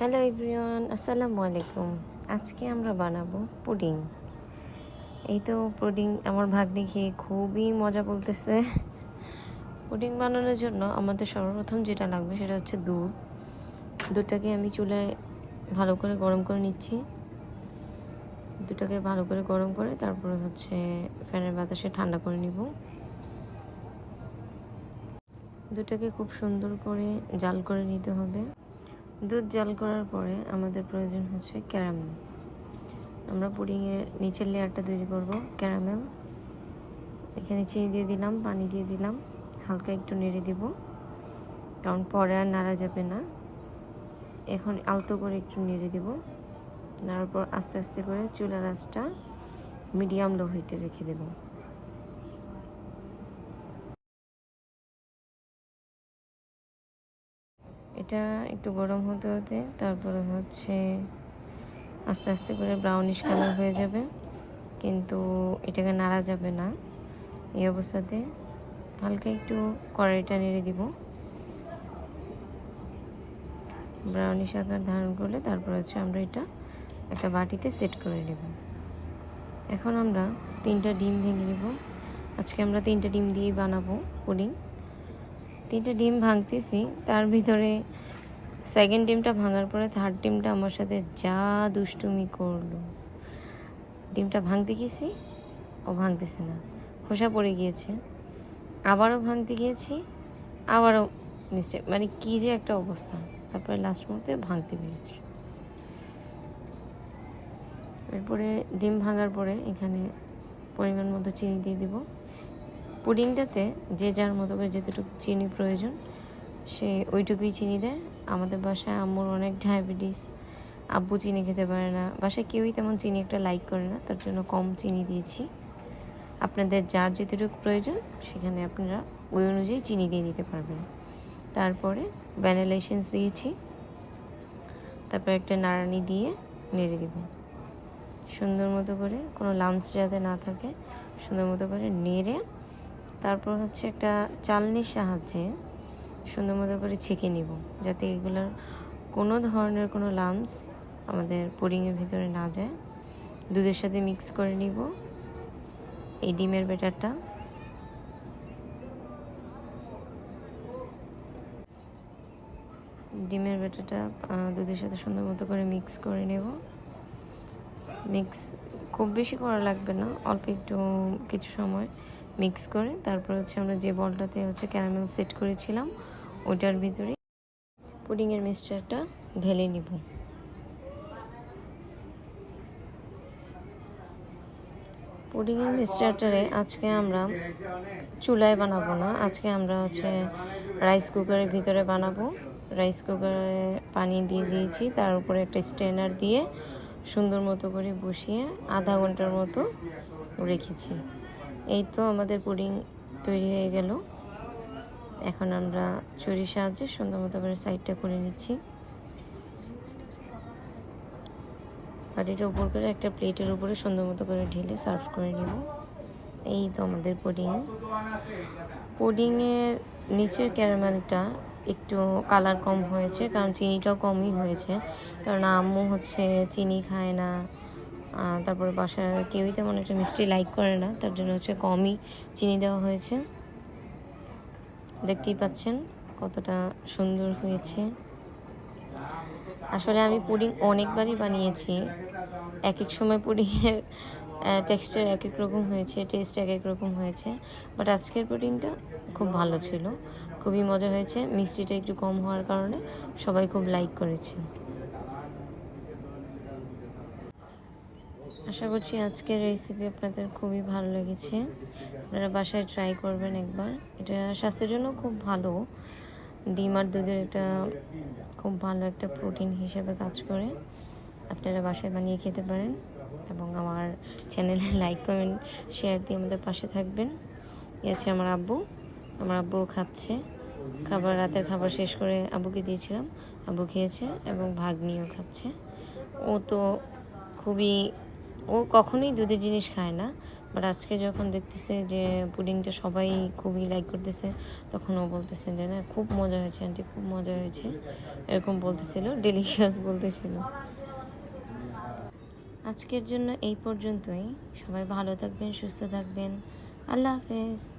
Hello everyone আসসালামু আলাইকুম আজকে আমরা বানাবো পুডিং। এই তো পুডিং আমার ভাগ্নি খেয়ে খুবই মজা বলতেছে। পুডিং বানানোর জন্য আমাদের সর্বপ্রথম যেটা লাগবে সেটা হচ্ছে দুধ। দুধটাকে আমি চুলায় ভালো করে গরম করে নিচ্ছি। দুধটাকে ভালো করে গরম করে তারপরে হচ্ছে ফ্যানের বাতাসে ঠান্ডা করে নিব। দুটাকে খুব সুন্দর করে জাল করে নিতে হবে। দুধ জাল করার পরে আমাদের প্রয়োজন হচ্ছে ক্যারামেল। আমরা পুডিংয়ের নিচের লেয়ারটা তৈরি করব, ক্যারামেল। এখানে চিনি দিয়ে দিলাম, পানি দিয়ে দিলাম, হালকা একটু নেড়ে দিব। কারণ পরে আর নাড়া যাবে না। এখন আলতো করে একটু নেড়ে দিব। নাড়ার পর আস্তে আস্তে করে চুলার আঁচটা মিডিয়াম লো হিটে রেখে দেবো। এটা একটু গরম হতে হতে তারপরে হচ্ছে আস্তে আস্তে করে ব্রাউনিশ কালার হয়ে যাবে। কিন্তু এটাকে নাড়া যাবে না। এই অবস্থাতে হালকা একটু কড়াইটা নেড়ে দিব। ব্রাউনিশ আকার ধারণ করলে তারপর হচ্ছে আমরা এটা একটা বাটিতে সেট করে নেব। এখন আমরা তিনটা ডিম ভেঙে নেব। আজকে আমরা তিনটা ডিম দিয়েই বানাবো পুডিং। তিনটে ডিম ভাঙতেছি, তার ভিতরে সেকেন্ড ডিমটা ভাঙার পরে থার্ড ডিমটা আমার সাথে যা দুষ্টুমি করল। ডিমটা ভাঙতে গেছি ও ভাঙতেছে না। খোসা পড়ে গিয়েছে, আবারও ভাঙতে গিয়েছি, আবারও মিস্টেক মানে কী যে একটা অবস্থা। তারপরে লাস্ট মুহূর্তে ভাঙতে পেরেছি। এরপরে ডিম ভাঙার পরে এখানে পরিমাণ মতো চিনি দিয়ে দিব। পুডিংটাতে যে যার মতো করে যেতটুকু চিনি প্রয়োজন সে ওইটুকুই চিনি দেয়। আমাদের বাসায় আম্মুর অনেক ডায়াবেটিস আব্বু চিনি খেতে পারে না। বাসায় কেউই তেমন চিনি একটা লাইক করে না, তার জন্য কম চিনি দিয়েছি। আপনাদের যার যেতটুকু প্রয়োজন, সেখানে আপনারা ওই অনুযায়ী চিনি দিয়ে নিতে পারবেন। তারপরে ভ্যানিলা দিয়েছি। তারপর একটা নাড়ানি দিয়ে নেড়ে দেব। সুন্দর মতো করে, কোনো লামস যাতে না থাকে, সুন্দর মতো করে নেড়ে। তারপর হচ্ছে একটা চালনির সাহায্যে সুন্দর মতো করে ছেঁকে নিব, যাতে এগুলোর কোনো ধরনের কোনো লামস আমাদের পুডিংয়ের ভিতরে না যায়। দুধের সাথে মিক্স করে নিব এই ডিমের বেটারটা ডিমের বেটারটা দুধের সাথে সুন্দর মতো করে মিক্স করে নেব। মিক্স খুব বেশি করা লাগবে না, অল্প একটু কিছু সময় মিক্স করে। তারপর হচ্ছে আমরা যে বলটাতে হচ্ছে ক্যারামেল সেট করেছিলাম ওইটার ভিতরে পুডিংয়ের মিক্সচারটা ঢেলে নিব। পুডিংয়ের মিক্সচারটারে আজকে আমরা চুলায় বানাবো না, আজকে আমরা হচ্ছে রাইস কুকারের ভিতরে বানাবো। রাইস কুকারে পানি দিয়ে দিয়েছি, তার উপরে একটা স্ট্রেনার দিয়ে সুন্দর মতো করে বসিয়ে আধা ঘণ্টার মতো রেখেছি। এই তো আমাদের পুডিং তৈরি হয়ে গেল। এখন আমরা ছুরির সাহায্যে সুন্দর মতো করে সাইডটা করে নিচ্ছি। বাটিটা উপর করে একটা প্লেটের উপরে সুন্দর মতো করে ঢেলে সার্ভ করে নিব। এই তো আমাদের পুডিং পুডিংয়ের নিচের ক্যারামেলটা একটু কালার কম হয়েছে, কারণ চিনিটাও কমই হয়েছে। কারণ আম্মু হচ্ছে চিনি খায় না তারপরে বাসার কেউই তেমন একটা মিষ্টি লাইক করে না, তার জন্য হচ্ছে কমই চিনি দেওয়া হয়েছে। দেখতেই পাচ্ছেন কতটা সুন্দর হয়েছে। আসলে আমি পুডিং অনেকবারই বানিয়েছি। এক এক সময় পুডিংয়ের টেক্সচার এক এক রকম হয়েছে টেস্ট এক এক রকম হয়েছে। বাট আজকের পুডিংটা খুব ভালো ছিল। খুবই মজা হয়েছে। মিষ্টিটা একটু কম হওয়ার কারণে সবাই খুব লাইক করেছে। আশা করছি আজকের রেসিপি আপনাদের খুবই ভালো লেগেছে। আপনারা বাসায় ট্রাই করবেন একবার। এটা স্বাস্থ্যের জন্য খুব ভালো। ডিম আর দুধের এটা খুব ভালো একটা প্রোটিন হিসেবে কাজ করে। আপনারা বাসায় বানিয়ে খেতে পারেন এবং আমার চ্যানেলে লাইক কমেন্ট শেয়ার দিয়ে আমাদের পাশে থাকবেন। আছে আমার আব্বু। আমার আব্বুও খাচ্ছে। খাবার, রাতের খাবার শেষ করে আব্বুকে দিয়েছিলাম। আব্বু খেয়েছে এবং ভাগ্নিও খাচ্ছে। ও তো খুবই ও কখনোই দুধের জিনিস খায় না বাট আজকে যখন দেখতেছে যে পুডিংটা সবাই খুবই লাইক করতেছে, তখন ও বলতেছে যে না, খুব মজা হয়েছে আন্টি, খুব মজা হয়েছে। এরকম বলতেছিল ডেলিশিয়াস বলতেছিল। আজকের জন্য এই পর্যন্তই। সবাই ভালো থাকবেন, সুস্থ থাকবেন। আল্লাহ হাফেজ।